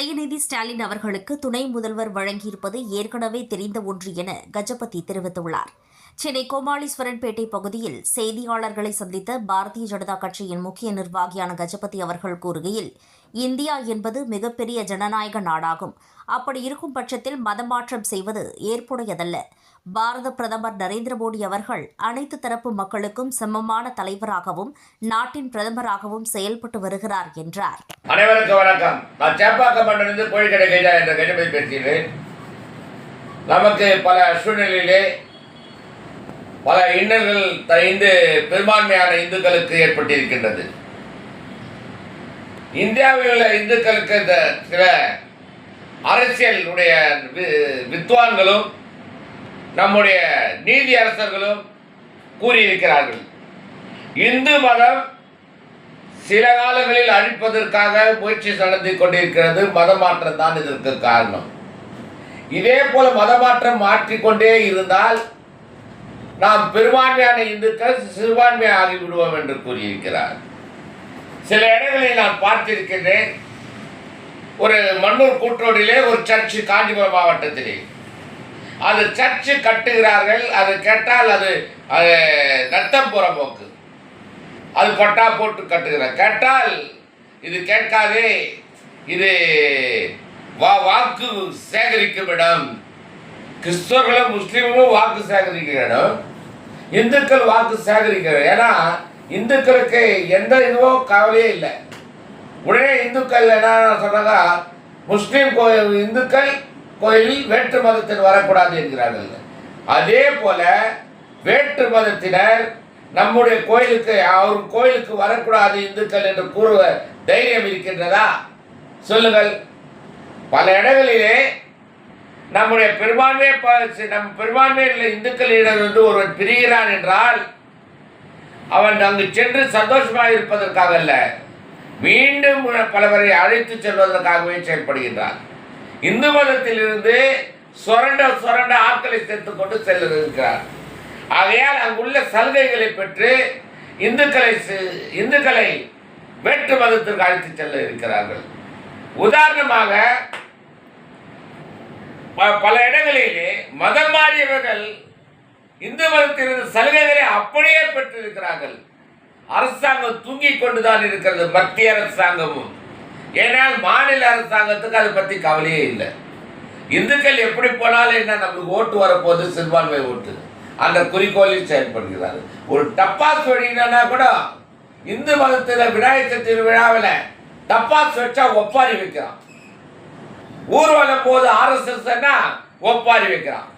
உதயநிதி ஸ்டாலின் அவர்களுக்கு துணை முதல்வர் வழங்கியிருப்பது ஏற்கனவே தெரிந்த ஒன்று என கஜபதி தெரிவித்துள்ளார். சென்னை கோமாளீஸ்வரன்பேட்டை பகுதியில் செய்தியாளர்களை சந்தித்த பாரதிய ஜனதா கட்சியின் முக்கிய நிர்வாகியான கஜபதி அவர்கள் கூறுகையில் இந்தியா என்பது மிகப்பெரிய ஜனநாயக நாடாகும். அப்படி இருக்கும் பட்சத்தில் மதமாற்றம் செய்வது ஏற்புடையதல்ல. பாரத பிரதமர் நரேந்திர மோடி அவர்கள் அனைத்து தரப்பு மக்களுக்கும் சமமான தலைவராகவும் நாட்டின் பிரதமராகவும் செயல்பட்டு வருகிறார் என்றார். அனைவருக்கும் வணக்கம். நான் சேப்பாக்கம் கோழிக்கடை கைதா என்ற கஜபதி பேசுகிறேன். நமக்கு பல சூழ்நிலையிலே பல இன்னல்கள் த- இந்து பெரும்பான்மையான இந்துக்களுக்கு ஏற்பட்டிருக்கின்றது. இந்தியாவில் உள்ள இந்துக்களுக்கு இந்த சில அரசியலுடைய வி- வித்வான்களும் நம்முடைய நீதி அரசர்களும் கூறியிருக்கிறார்கள். இந்து மதம் சில காலங்களில் அழிப்பதற்காக முயற்சி நடந்து கொண்டிருக்கிறது. மதமாற்றம் தான் இதற்கு காரணம். இதே போல மதமாற்றம் மாற்றிக்கொண்டே இருந்தால் நாம் பெரும்பான்மையான இந்துக்கள் சிறுபான்மை ஆகிவிடுவோம் என்று கூறியிருக்கிறார். சில இடங்களில் நான் பார்த்திருக்கின்றேன் ஒரு மன்னூர் கூட்டோடிலே ஒரு சர்ச்சு காஞ்சிபுரம் மாவட்டத்திலே. அது சர்ச்சு கட்டுகிறார்கள் அது கேட்டால் அது அது நத்தம் போகிற போக்கு. அது பட்டா போட்டு கட்டுகிறார் கேட்டால் இது கேட்காதே இது வா வாக்கு சேகரிக்கும் இடம் கிறிஸ்தவர்களும் முஸ்லீம்களும் வாக்கு சேகரிக்கிற இடம் இந்துக்கள் வாக்கு சேகரிக்கிற ஏன்னா இந்துக்களுக்கு எந்த இதுவோ கவலையே இல்லை. உடனே இந்துக்கள் என்ன சொன்னாங்க? முஸ்லீம் கோயில் இந்துக்கள் கோயிலில் வேற்று மதத்தில் வரக்கூடாது என்கிறார்கள். அதே போல வேற்று மதத்தினர் நம்முடைய கோயிலுக்கு அவர் கோயிலுக்கு வரக்கூடாது இந்துக்கள் என்று கூறுவ தைரியம் இருக்கின்றதா? சொல்லுங்கள். பல இடங்களிலே நம்முடைய பெரும்பான்மை நம் பெரும்பான்மையில் இந்துக்களிடம் வந்து ஒருவன் பிரிகிறான் என்றால் அவன் அங்கு சென்று சந்தோஷமாக இருப்பதற்காக அல்ல மீண்டும் பலவரை அழைத்து செல்வதற்காகவே செயல்படுகின்றான். இந்து மதத்திலிருந்து சுரண்ட சுரண்ட ஆட்களை சேர்த்து கொண்டு செல்ல இருக்கிறார் ஆகையால் அங்குள்ள சலுகைகளை பெற்று இந்துக்களை செ- இந்துக்களை வேற்று மதத்திற்கு அழைத்து செல்ல இருக்கிறார்கள். உதாரணமாக ப- பல இடங்களிலே மதம் மாறியவர்கள் இந்து மதத்திலிருந்து சலுகைகளை அப்படியே பெற்றிருக்கிறார்கள். அரசாங்கம் தூங்கிக் கொண்டுதான் இருக்கிறது மத்திய அரசாங்கமும். ஏன்னா மாநில அரசாங்கத்துக்கு அதை பற்றி கவலையே இல்லை. இந்துக்கள் எப்படி போனாலும் என்ன நம்மளுக்கு ஓட்டு வரப்போகுது சிறுபான்மை ஓட்டு. அந்த குறிக்கோளில் செயல்படுகிறார்கள். ஒரு டப்பாஸ் வெடினா கூட இந்து மதத்தில் விநாயகர் சதுர்த்தி விழாவில் டப்பாஸ் வச்சா ஒப்பாரி வைக்கிறான். ஊர்வலம் போது ஆர்எஸ்எஸ் ஒப்பாரி வைக்கிறான்.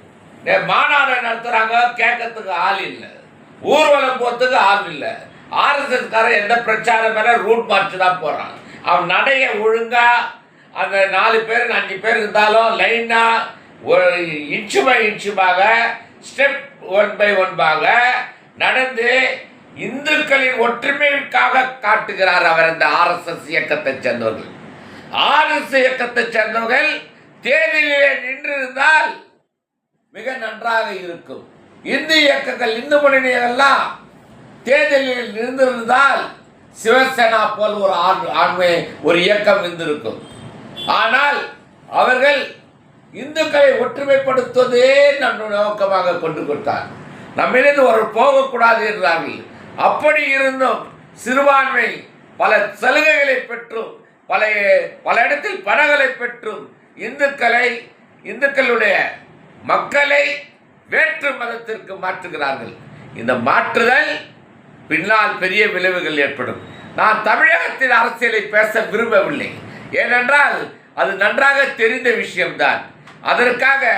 மாநாடு நடத்துறாங்க கேட்கறதுக்கு ஆள் இல்லை. ஊர்வலம் போறதுக்கு ஆள் இல்லை. ஆர்எஸ்எஸ் காரன் எந்த பிரச்சாரம் மேலே ரூட் மார்ச் தான் போறான். அவன் நடைய ஒழுங்கா அந்த நாலு பேர் அஞ்சு பேர் இருந்தாலும் லைனா ஒரு இன்ச்சு பை இன்ச்சுமாக ஸ்டெப் ஒன் பை ஒன்பாக நடந்து இந்துக்களின் ஒற்றுமைக்காக காட்டுகிறார் அவர் இந்த ஆர்எஸ்எஸ் இயக்கத்தை சேர்ந்தவர்கள். ஆர்எஸ் இயக்கத்தை சேர்ந்தவர்கள் தேர்தலிலே நின்றிருந்தால் மிக நன்றாக இருக்கும். இந்து இயக்கங்கள் இந்து முன்னணியெல்லாம் தேர்தலில் நின்றிருந்தால் சிவசேனா போல் ஒரு ஆண் ஆண்மை ஒரு இயக்கம் இருந்திருக்கும். ஆனால் அவர்கள் இந்துக்களை ஒற்றுமைப்படுத்துவதே நம் நோக்கமாக கொண்டு கொடுத்தார். நம்மிலிருந்து ஒரு போகக்கூடாது என்றார்கள். அப்படி இருந்தும் சிறுபான்மை பல சலுகைகளை பெற்றும் பல பல இடத்தில் பணங்களை பெற்றும் இந்துக்களை இந்துக்களுடைய மக்களை வேற்று மதத்திற்கு மாற்றுகிறார்கள். இந்த மாற்றுதல் பின்னால் பெரிய விளைவுகள் ஏற்படும். நான் தமிழகத்தின் அரசியலை பேச விரும்பவில்லை. ஏனென்றால் அது நன்றாக தெரிந்த விஷயம்தான். அதற்காக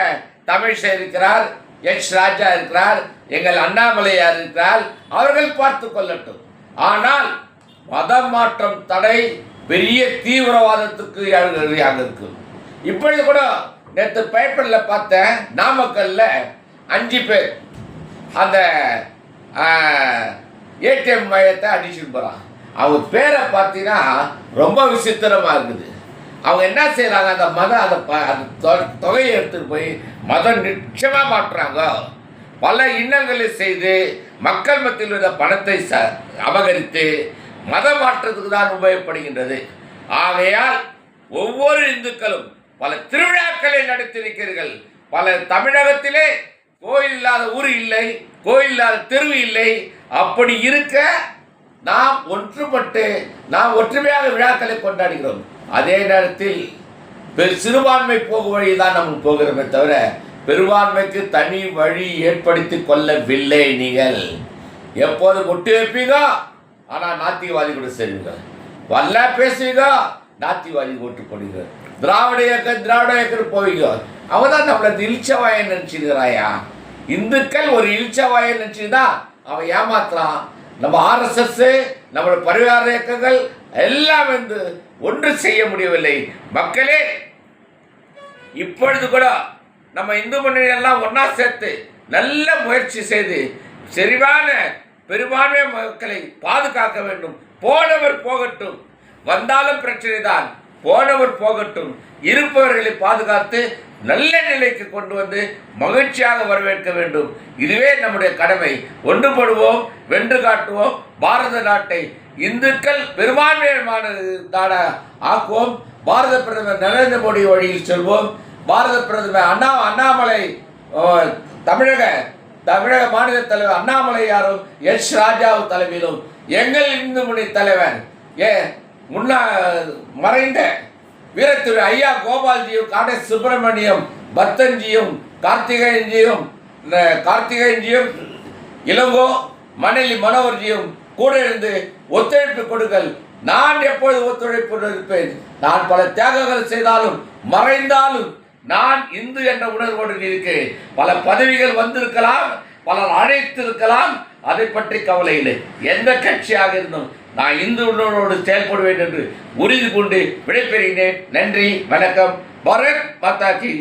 தமிழிசை இருக்கிறார் எச் ராஜா இருக்கிறார் எங்கள் அண்ணாமலையார் இருக்கிறார் அவர்கள் பார்த்து கொள்ளட்டும். ஆனால் மதம் மாற்றம் தடை பெரிய தீவிரவாதத்துக்கு இடையாக இருக்கும் இப்பொழுது கூட நேற்று பேப்பரில் பார்த்தேன் நாமக்கல்ல அஞ்சு பேர். அந்த ஏடிஎம் மையத்தை அடிச்சுட்டு போகிறான் அவங்க பேரை பார்த்தீங்கன்னா ரொம்ப விசித்திரமாக இருக்குது. அவங்க என்ன செய்கிறாங்க அந்த மதம் அதை ப அந்த தொ- தொகையை எடுத்துகிட்டு போய் மதம் நிச்சயமாக மாற்றுறாங்க. பல இன்னங்களை செய்து மக்கள் மத்தியில் உள்ள பணத்தை ச அபகரித்து மத மாற்றத்துக்கு தான் உபயோகப்படுகின்றது. ஆகையால் ஒவ்வொரு இந்துக்களும் பல திருவிழாக்களை நடத்தியிருக்கிறீர்கள் பல தமிழகத்திலே கோயில் இல்லாத ஊர் இல்லை கோயில் இல்லாத தெருவு இல்லை அப்படி இருக்க நாம் ஒன்றுபட்டு நாம் ஒற்றுமையாக விழாக்களை கொண்டாடுகிறோம். அதே நேரத்தில் பெரு சிறுபான்மை போகும் வழி தான் நம்ம போகிறோமே தவிர பெரும்பான்மைக்கு தனி வழி ஏற்படுத்தி கொள்ளவில்லை நீங்கள். எப்போது ஒட்டி வைப்பீங்க ஆனால் நாத்திகவாதி கூட செய்வீங்க வல்ல பேசுவீங்க நாத்திகவாதி ஓட்டு போடுவீங்க திராவிட இயக்கம் திராவிட இயக்கம் போவீங்க அவன் தான் நம்மளை இழிச்சவாயன் நினச்சிருக்கிறாயா? இந்துக்கள் ஒரு இழிச்சவாயன் நினச்சிருந்தா அவன் ஏமாத்துறான். நம்ம ஆர்எஸ்எஸ் நம்மளோட பரிவார இயக்கங்கள் எல்லாம் வந்து ஒன்று செய்ய முடியவில்லை. மக்களே இப்பொழுது கூட நம்ம இந்து முன்னணி எல்லாம் ஒன்றா சேர்த்து நல்ல முயற்சி செய்து செறிவான பெரும்பான்மை மக்களை பாதுகாக்க வேண்டும். போனவர் போகட்டும். வந்தாலும் பிரச்சனை தான் போனவர் போகட்டும். இருப்பவர்களை பாதுகாத்து நல்ல நிலைக்கு கொண்டு வந்து மகிழ்ச்சியாக வரவேற்க வேண்டும். இதுவே நம்முடைய கடமை. ஒன்றுபடுவோம் வென்று காட்டுவோம் பாரத நாட்டை இந்துக்கள் பெரும்பான்மையான நாட ஆக்குவோம். பாரத பிரதமர் நரேந்திர மோடி வழியில் செல்வோம். பாரத பிரதமர் அண்ணா அண்ணாமலை தமிழக தமிழக மாநில தலைவர் அண்ணாமலையாரும் எஸ் ராஜாவு தலைமையிலும் எங்கள் இந்து முன்னணி தலைவர் ஏ முன்னா மறைந்த வீரத்துறை ஐயா கோபால்ஜியும் காடை சுப்பிரமணியம் பத்தன்ஜியும் கார்த்திகேயன்ஜியும் ந- கார்த்திகேயன்ஜியும் இளங்கோ மணலி மனோகர்ஜியும் கூட இருந்து ஒத்துழைப்பு கொடுங்கள். நான் எப்பொழுது ஒத்துழைப்பு இருப்பேன் நான் பல தியாகங்கள் செய்தாலும் மறைந்தாலும் நான் இந்து என்ற உணர்வோடு இருக்கிறேன். பல பதவிகள் வந்திருக்கலாம் பலர் அழைத்திருக்கலாம் அதை பற்றி கவலை இல்லை. எந்த கட்சியாக இருந்தும் நான் இந்து உணர்வோடு செயல்படுவேன் என்று உறுதி கொண்டு விடைபெறுகிறேன். நன்றி வணக்கம். பரத் மாதாஜி